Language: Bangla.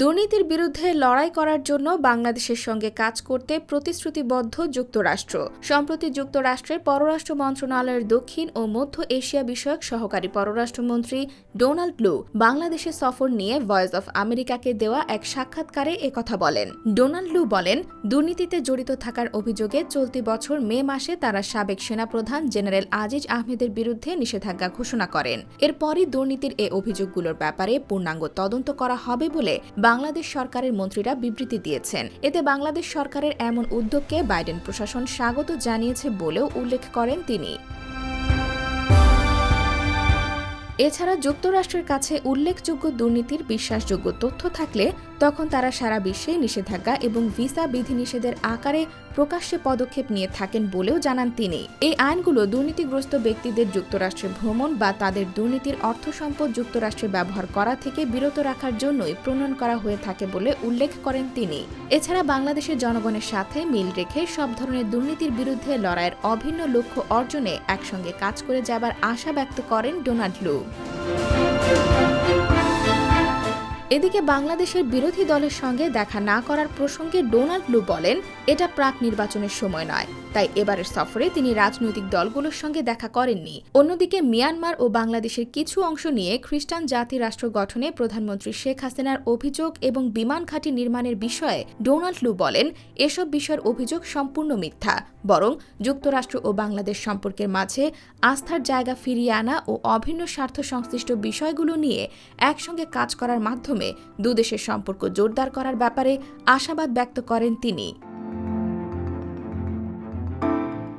দুর্নীতির বিরুদ্ধে লড়াই করার জন্য বাংলাদেশের সঙ্গে কাজ করতে প্রতিশ্রুতিবদ্ধ যুক্তরাষ্ট্র। সম্প্রতি যুক্তরাষ্ট্রের পররাষ্ট্র মন্ত্রণালয়ের দক্ষিণ ও মধ্য এশিয়া বিষয়ক সহকারী পররাষ্ট্রমন্ত্রী ডোনাল্ড লু বাংলাদেশে সফর নিয়ে ভয়েস অফ আমেরিকাকে দেওয়া এক সাক্ষাৎকারে একথা বলেন। ডোনাল্ড লু বলেন, দুর্নীতিতে জড়িত থাকার অভিযোগে চলতি বছর মে মাসে তারা সাবেক সেনাপ্রধান জেনারেল আজিজ আহমেদের বিরুদ্ধে নিষেধাজ্ঞা ঘোষণা করেন। এরপরই দুর্নীতির এ অভিযোগগুলোর ব্যাপারে পূর্ণাঙ্গ তদন্ত করা হবে বলে বাংলাদেশ সরকারের মন্ত্রীরা বিবৃতি দিয়েছেন। এতে বাংলাদেশ সরকারের এমন উদ্যোগকে বাইডেন প্রশাসন স্বাগত জানিয়েছে বলেও উল্লেখ করেন তিনি। এছাড়া যুক্তরাষ্ট্রের কাছে উল্লেখযোগ্য দুর্নীতির বিশ্বাসযোগ্য তথ্য থাকলে তখন তারা সারা বিশ্বে নিষেধাজ্ঞা এবং ভিসা বিধিনিষেধের আকারে প্রকাশ্যে পদক্ষেপ নিয়ে থাকেন বলেও জানান তিনি। এই আইনগুলো দুর্নীতিগ্রস্ত ব্যক্তিদের যুক্তরাষ্ট্রে ভ্রমণ বা তাদের দুর্নীতির অর্থ সম্পদ যুক্তরাষ্ট্রে ব্যবহার করা থেকে বিরত রাখার জন্যই প্রণয়ন করা হয়ে থাকে বলে উল্লেখ করেন তিনি। এছাড়া বাংলাদেশের জনগণের সাথে মিল রেখে সব ধরনের দুর্নীতির বিরুদ্ধে লড়াইয়ের অভিন্ন লক্ষ্য অর্জনে একসঙ্গে কাজ করে যাবার আশা ব্যক্ত করেন ডোনাল্ড লু। এদিকে বাংলাদেশের বিরোধী দলের সঙ্গে দেখা না করার প্রসঙ্গে ডোনাল্ড লু বলেন, এটা প্রাক নির্বাচনের সময় নয়। তাই এবারের সফরে তিনি রাজনৈতিক দলগুলোর সঙ্গে দেখা করেননি। অন্যদিকে মিয়ানমার ও বাংলাদেশের কিছু অংশ নিয়ে খ্রিস্টান জাতি রাষ্ট্র গঠনে প্রধানমন্ত্রী শেখ হাসিনার অভিযোগ এবং বিমান ঘাঁটি নির্মাণের বিষয়ে ডোনাল্ড লু বলেন, এসব বিষয়ের অভিযোগ সম্পূর্ণ মিথ্যা, বরং যুক্তরাষ্ট্র ও বাংলাদেশ সম্পর্কের মাঝে আস্থার জায়গা ফিরিয়ে আনা ও অভিন্ন স্বার্থ সংশ্লিষ্ট বিষয়গুলো নিয়ে একসঙ্গে কাজ করার মাধ্যমে দুদেশের সম্পর্ক জোরদার করার ব্যাপারে আশাবাদ ব্যক্ত করেন তিনি।